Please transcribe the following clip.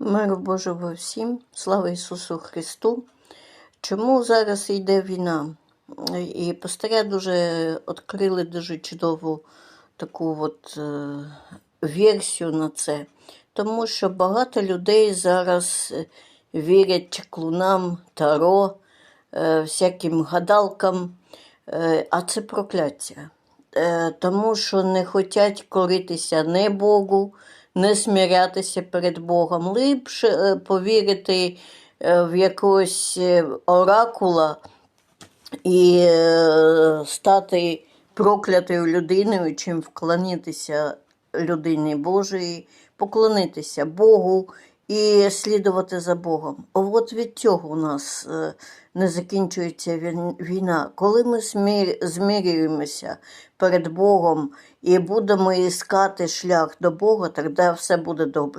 Миру Божого всім, слава Ісусу Христу. Чому зараз йде війна? І пастиря дуже відкрили дуже чудову таку от, е, версію на це. Тому що багато людей зараз е, вірять чаклунам, таро, е, всяким гадалкам, а це прокляття. Тому що не хочуть коритися не Богу, не смірятися перед Богом. Ліпше е, повірити е, в якогось е, оракула і стати проклятою людиною, чим вклонитися людині Божої, поклонитися Богу і слідувати за Богом. От від цього у нас е, не закінчується війна. Коли ми змірюємося перед Богом і будемо іскати шлях до Бога, тоді все буде добре.